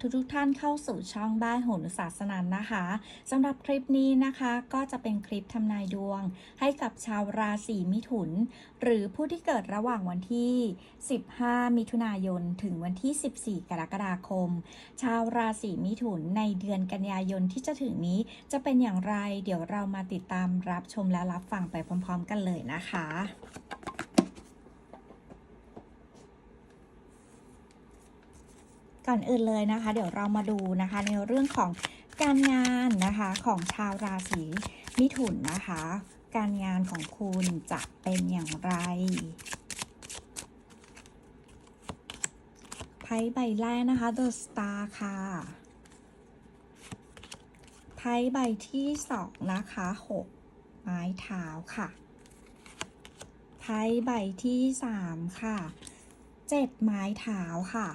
ทุกๆท่านเข้าสู่ช่องบ้านโหนศาสนันนะคะสำหรับคลิปนี้นะคะก็จะเป็นคลิปทำนายดวง ให้กับชาวราศีมิถุน หรือผู้ที่เกิดระหว่างวันที่ 15 มิถุนายน ถึงวันที่ 14 กรกฎาคม ชาวราศีมิถุนในเดือนกันยายนที่จะถึงนี้จะเป็นอย่างไร เดี๋ยวเรามาติดตามรับชมและรับฟังไปพร้อม ๆ กันเลยนะคะ ก่อนอื่นเลยนะคะ เดี๋ยวเรามาดูนะคะในเรื่องของการงานนะคะของชาวราศีมิถุนนะคะ การงานของคุณจะเป็นอย่างไรไพ่ใบแรกนะคะ The Star ค่ะไพ่ใบที่สองนะคะหกไม้เท้าค่ะไพ่ใบที่สามค่ะเจ็ดไม้เท้าค่ะ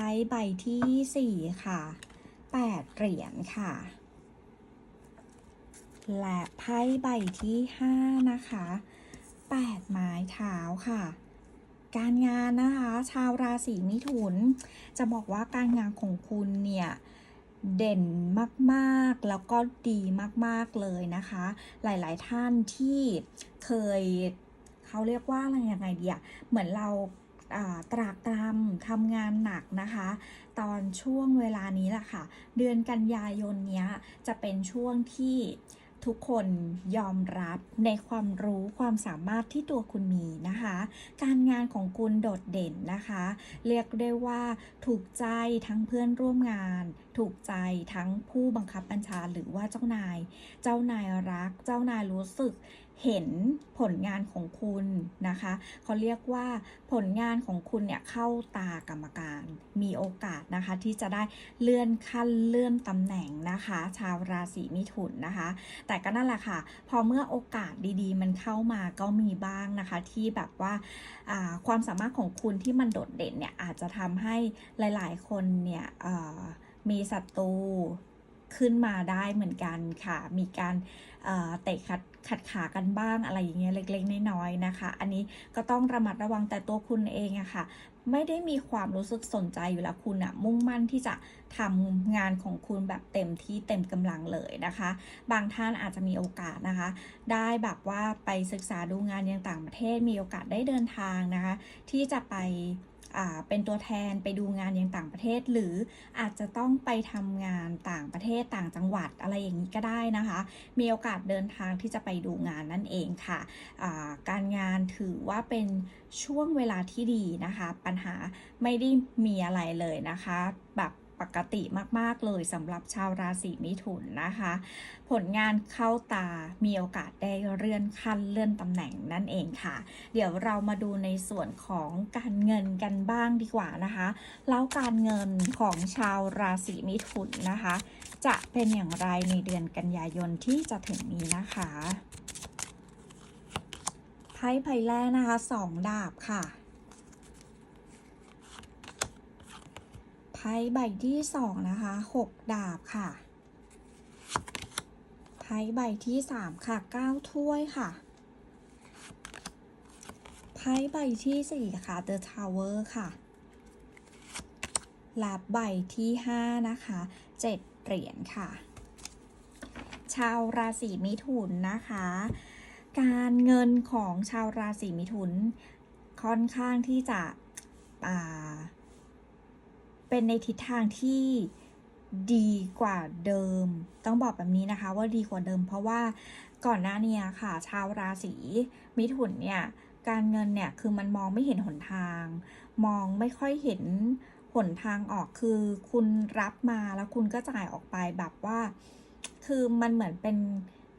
ไพ่ใบที่สี่ค่ะแปดเหรียญค่ะ และไพ่ใบที่ห้านะคะแปดไม้เท้าค่ะ การงานนะคะ ชาวราศีมิถุน จะบอกว่าการงานของคุณเนี่ยเด่นมากๆ แล้วก็ดีมากๆเลยนะคะ หลายๆท่านที่เคยเขาเรียกว่าอะไรยังไงดีอะเหมือนเรา ตรากตรำทำงานหนักนะคะ ตอนช่วงเวลานี้แหละค่ะ เดือนกันยายนเนี้ยจะเป็นช่วงที่ทุกคนยอมรับในความรู้ความสามารถที่ตัวคุณมีนะคะ การงานของคุณโดดเด่นนะคะ เรียกได้ว่าถูกใจทั้งเพื่อนร่วมงาน ถูกใจทั้งผู้บังคับบัญชาหรือว่าเจ้านาย เจ้านายรัก เจ้านายรู้สึก เห็นผลงานของคุณนะคะเขาเรียกว่าผลงานของคุณเนี่ยเข้าตากรรมการ มีโอกาสนะคะที่จะได้เลื่อนขั้นเลื่อนตำแหน่งนะคะ ชาวราศีมิถุนนะคะ แต่ก็นั่นแหละค่ะ พอเมื่อโอกาสดีๆ มันเข้ามาก็มีบ้างนะคะที่แบบว่าความสามารถของคุณที่มันโดดเด่นเนี่ยอาจจะทำให้หลายๆ คนเนี่ยมีศัตรู ขึ้นมาได้เหมือนกันค่ะ มีการเตะขัดขัดขากันบ้างอะไรอย่างเงี้ยเล็กๆน้อยๆนะคะ อันนี้ก็ต้องระมัดระวังแต่ตัวคุณเองอะค่ะ ไม่ได้มีความรู้สึกสนใจอยู่แล้วคุณอะมุ่งมั่นที่จะทำงานของคุณแบบเต็มที่เต็มกำลังเลยนะคะ บางท่านอาจจะมีโอกาสนะคะ ได้แบบว่าไปศึกษาดูงานยังต่างประเทศมีโอกาสได้เดินทางนะคะ ที่จะไป เป็นตัวแทนไปดูงานยังต่างประเทศ หรืออาจจะต้องไปทำงานต่างประเทศต่างจังหวัดอะไรอย่างนี้ก็ได้นะคะ มีโอกาสเดินทางที่จะไปดูงานนั่นเองค่ะะการงานถือว่าเป็นช่วงเวลาที่ดีนะคะ ปัญหาไม่ได้มีอะไรเลยนะคะ แบบ ปกติมาก ๆ เลยสำหรับชาวราศีมิถุนนะคะ ผลงานเข้าตามีโอกาสได้เลื่อนขั้นเลื่อนตำแหน่งนั่นเองค่ะ เดี๋ยวเรามาดูในส่วนของการเงินกันบ้างดีกว่านะคะ แล้วการเงินของชาวราศีมิถุนนะคะ จะเป็นอย่างไรในเดือนกันยายนที่จะถึงนี้นะคะไพ่ใบแรกนะคะสองดาบค่ะ ไพ่ใบที่สองนะคะหกดาบค่ะ ไพ่ใบที่สามค่ะเก้าถ้วยค่ะ ไพ่ใบที่สี่ค่ะ The Tower ค่ะและใบที่ห้านะคะเจ็ดเหรียญค่ะ ชาวราศีมิถุนนะคะ การเงินของชาวราศีมิถุนค่อนข้างที่จะอ่า เป็นในทิศทางที่ดีกว่าเดิม ต้องบอกแบบนี้นะคะว่าดีกว่าเดิม เพราะว่าก่อนหน้านี้ค่ะ ชาวราศีมิถุนเนี่ยการเงินเนี่ยคือมันมองไม่เห็นหนทาง มองไม่ค่อยเห็นหนทางออกคือคุณรับมาแล้วคุณก็จ่ายออกไปแบบว่า คือมันเหมือนเป็น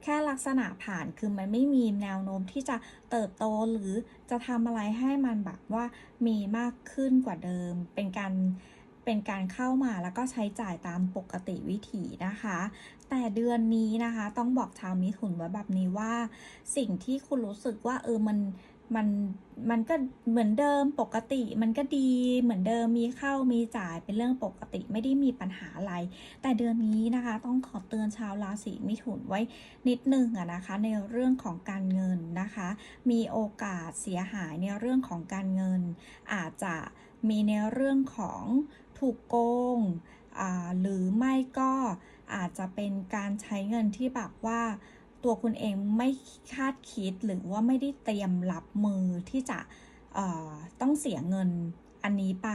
แค่ลักษณะผ่านคือมันไม่มีแนวโน้มที่จะเติบโตหรือจะทำอะไรให้มันแบบว่ามีมากขึ้นกว่าเดิม เป็นการ เป็นการเข้ามาแล้วก็ใช้จ่ายตามปกติวิถีนะคะ แต่เดือนนี้นะคะต้องบอกชาวมิถุนไว้แบบนี้ว่า สิ่งที่คุณรู้สึกว่าเออมันมันมันก็เหมือนเดิมปกติ มันก็ดีเหมือนเดิมมีเข้ามีจ่ายเป็นเรื่องปกติไม่ได้มีปัญหาอะไร แต่เดือนนี้นะคะต้องขอเตือนชาวราศีมิถุนไว้นิดนึงอะนะคะ ในเรื่องของการเงินนะคะ มีโอกาสเสียหายในเรื่องของการเงิน อาจจะมีในเรื่องของ ถูกโกงหรือไม่ก็อาจจะเป็นการใช้เงินที่แบบว่าตัวคุณเองไม่คาดคิดหรือว่าไม่ได้เตรียมรับมือที่จะต้องเสียเงินอันนี้ไป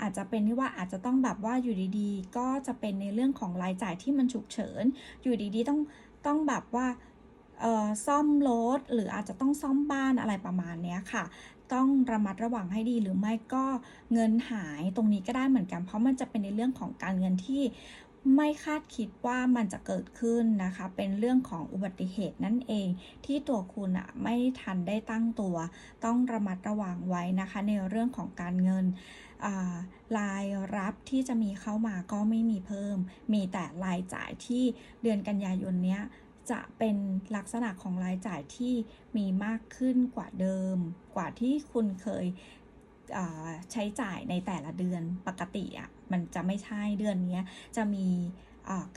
อาจจะเป็นที่ว่าอาจจะต้องแบบว่าอยู่ดีๆ ก็จะเป็นในเรื่องของรายจ่ายที่มันฉุกเฉิน อยู่ดีๆต้องต้องแบบว่าซ่อมรถหรืออาจจะต้องซ่อมบ้านอะไรประมาณนี้ค่ะ ต้องระมัดระวังให้ดีหรือไม่ก็เงินหายตรงนี้ก็ได้เหมือนกัน เพราะมันจะเป็นในเรื่องของการเงินที่ไม่คาดคิดว่ามันจะเกิดขึ้นนะคะ เป็นเรื่องของอุบัติเหตุนั่นเอง ที่ตัวคุณอะไม่ทันได้ตั้งตัว ต้องระมัดระวังไว้นะคะ ในเรื่องของการเงินรายรับที่จะมีเข้ามาก็ไม่มีเพิ่ม มีแต่รายจ่ายที่เดือนกันยายนเนี้ย จะเป็นลักษณะของรายจ่ายที่มีมากขึ้นกว่าเดิม กว่าที่คุณเคยใช้จ่ายในแต่ละเดือนปกติอะมันจะไม่ใช่เดือนนี้จะมี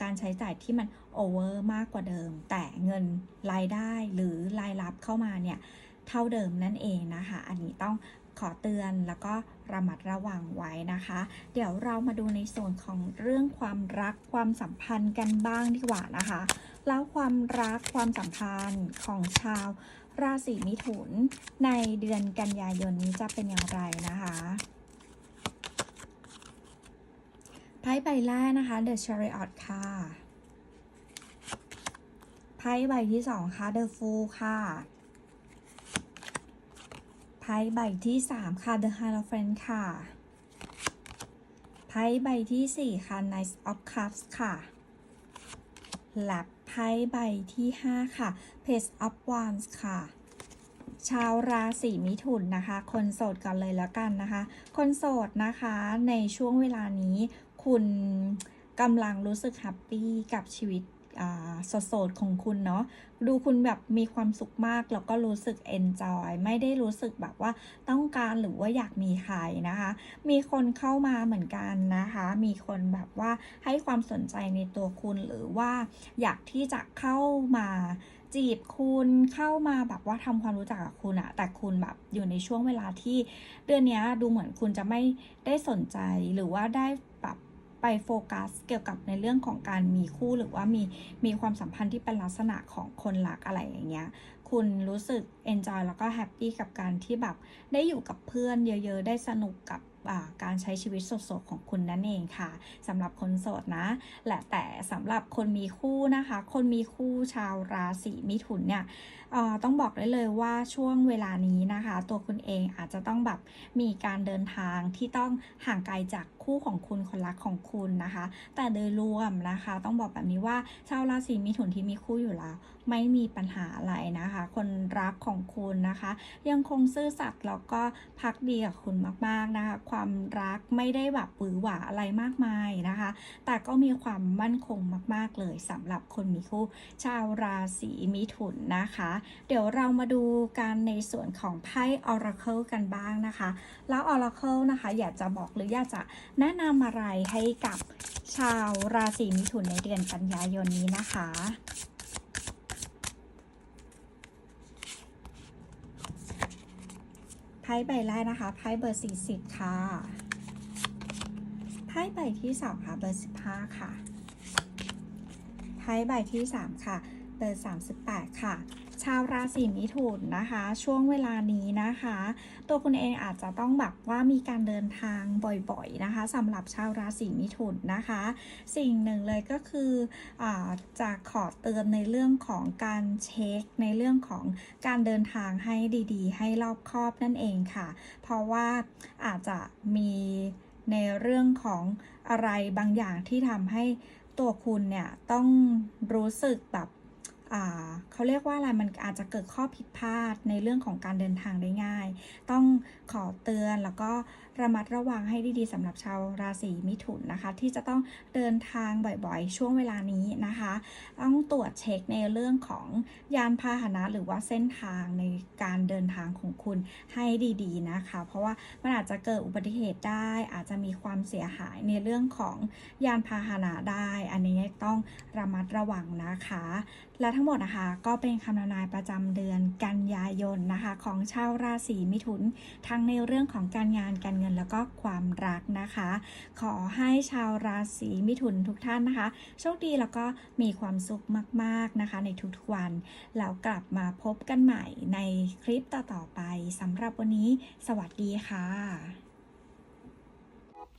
การใช้จ่ายที่มันโอเวอร์มากกว่าเดิม แต่เงินรายได้หรือรายรับเข้ามาเนี่ยเท่าเดิมนั่นเองนะคะ อันนี้ต้อง ขอเตือนแล้วก็ระมัดระวังไว้นะคะ เดี๋ยวเรามาดูในส่วนของเรื่องความรักความสัมพันธ์กันบ้างดีกว่านะคะ แล้วความรักความสัมพันธ์ของชาวราศีมิถุนในเดือนกันยายนนี้จะเป็นอย่างไรนะคะไพ่ใบแรกนะคะ The Chariot ค่ะไพ่ใบที่สองค่ะ The Fool ค่ะ พ่ใบที่สามค่ะ The Hierophant ค่ะ ไพ่ใบที่สี่ค่ะ Knight of Cups ค่ะและไพ่ใบที่ 5 ค่ะ Page of Wands ค่ะ ชาวราศีมิถุนนะคะ คนโสดกันเลยแล้วกันนะคะ คนโสดนะคะในช่วงเวลานี้ คุณกำลังรู้สึกแฮปปี้กับชีวิต โสดๆของคุณเนาะดูคุณแบบมีความสุขมาก แล้วก็รู้สึกเอนจอยไม่ได้รู้สึกแบบว่าต้องการหรือว่าอยากมีใครนะคะ มีคนเข้ามาเหมือนกันนะคะ มีคนแบบว่าให้ความสนใจในตัวคุณหรือว่าอยากที่จะเข้ามาจีบคุณเข้ามาแบบว่าทำความรู้จักกับคุณอะแต่คุณแบบอยู่ในช่วงเวลาที่เดือนนี้ดูเหมือนคุณจะไม่ได้สนใจหรือว่าได้ ไปโฟกัสเกี่ยวกับในเรื่องของการมีคู่หรือว่ามีมีความสัมพันธ์ที่เป็นลักษณะของคนรักอะไรอย่างเงี้ยคุณรู้สึก enjoy แล้วก็แฮปปี้กับการที่แบบได้อยู่กับเพื่อนเยอะ ๆ ได้สนุกกับการใช้ชีวิตสดๆของคุณนั่นเองค่ะสำหรับคนโสดนะ และแต่สำหรับคนมีคู่นะคะ คนมีคู่ชาวราศีมิถุนเนี่ยต้องบอกได้เลยว่าช่วงเวลานี้นะคะ ตัวคุณเองอาจจะต้องแบบมีการเดินทางที่ต้องห่างไกลจากคู่ของคุณคนรักของคุณนะคะ แต่โดยรวมนะคะ ต้องบอกแบบนี้ว่าชาวราศีมิถุนที่มีคู่อยู่แล้ว ไม่มีปัญหาอะไรนะคะ คนรักของคุณนะคะ ยังคงซื่อสัตย์แล้วก็พักดีกับคุณมากๆนะคะ ความรักไม่ได้แบบปือหวาอะไรมากมายนะคะ แต่ก็มีความมั่นคงมาก ๆเลยสำหรับคนมีคู่ ชาวราศีมิถุนนะคะ เดี๋ยวเรามาดูกันในส่วนของไพ่ Oracle กันบ้างนะคะ แล้ว Oracle นะคะ อยากจะบอกหรืออยากจะแนะนำอะไรให้กับชาวราศีมิถุนในเดือนกันยายนนี้นะคะ ไพ่ใบแรกนะคะ ไพ่เบอร์ 40 ค่ะ ไพ่ใบที่สองค่ะ เบอร์ 15 ค่ะ ไพ่ใบที่ 3 ค่ะ เบอร์ 38 ค่ะ ชาวราศีมิถุนนะคะ ช่วงเวลานี้นะคะ ตัวคุณเองอาจจะต้องแบบว่ามีการเดินทางบ่อยๆนะคะสำหรับชาวราศีมิถุนนะคะ สิ่งหนึ่งเลยก็คืออจะขอเตือนในเรื่องของการเช็คในเรื่องของการเดินทางให้ดีๆ ให้รอบคอบนั่นเองค่ะ เพราะว่าอาจจะมีในเรื่องของอะไรบางอย่างที่ทำให้ตัวคุณเนี่ยต้องรู้สึกแบบ เขาเรียกว่าอะไรมันอาจจะเกิดข้อผิดพลาดในเรื่องของการเดินทางได้ง่าย ต้องขอเตือนแล้วก็ระมัดระวังให้ดีๆสำหรับชาวราศีมิถุนนะคะ ที่จะต้องเดินทางบ่อยๆ ช่วงเวลานี้นะคะ ต้องตรวจเช็คในเรื่องของยานพาหนะหรือว่าเส้นทางในการเดินทางของคุณให้ดีๆนะคะ เพราะว่ามันอาจจะเกิดอุบัติเหตุได้ อาจจะมีความเสียหายในเรื่องของยานพาหนะได้ อันนี้ต้องระมัดระวังนะคะและทั้ง้งหมดนะคะ ก็เป็นคำทำนายประจำเดือนกันยายนนะคะ ของชาวราศีมิถุน ทั้งในเรื่องของการงานการเงินแล้วก็ความรักนะคะ ขอให้ชาวราศีมิถุนทุกท่านนะคะ โชคดีแล้วก็มีความสุขมาก ๆนะคะ ในทุกๆวัน แล้วกลับมาพบกันใหม่ในคลิปต่อๆไปสำหรับวันนี้ สวัสดีค่ะ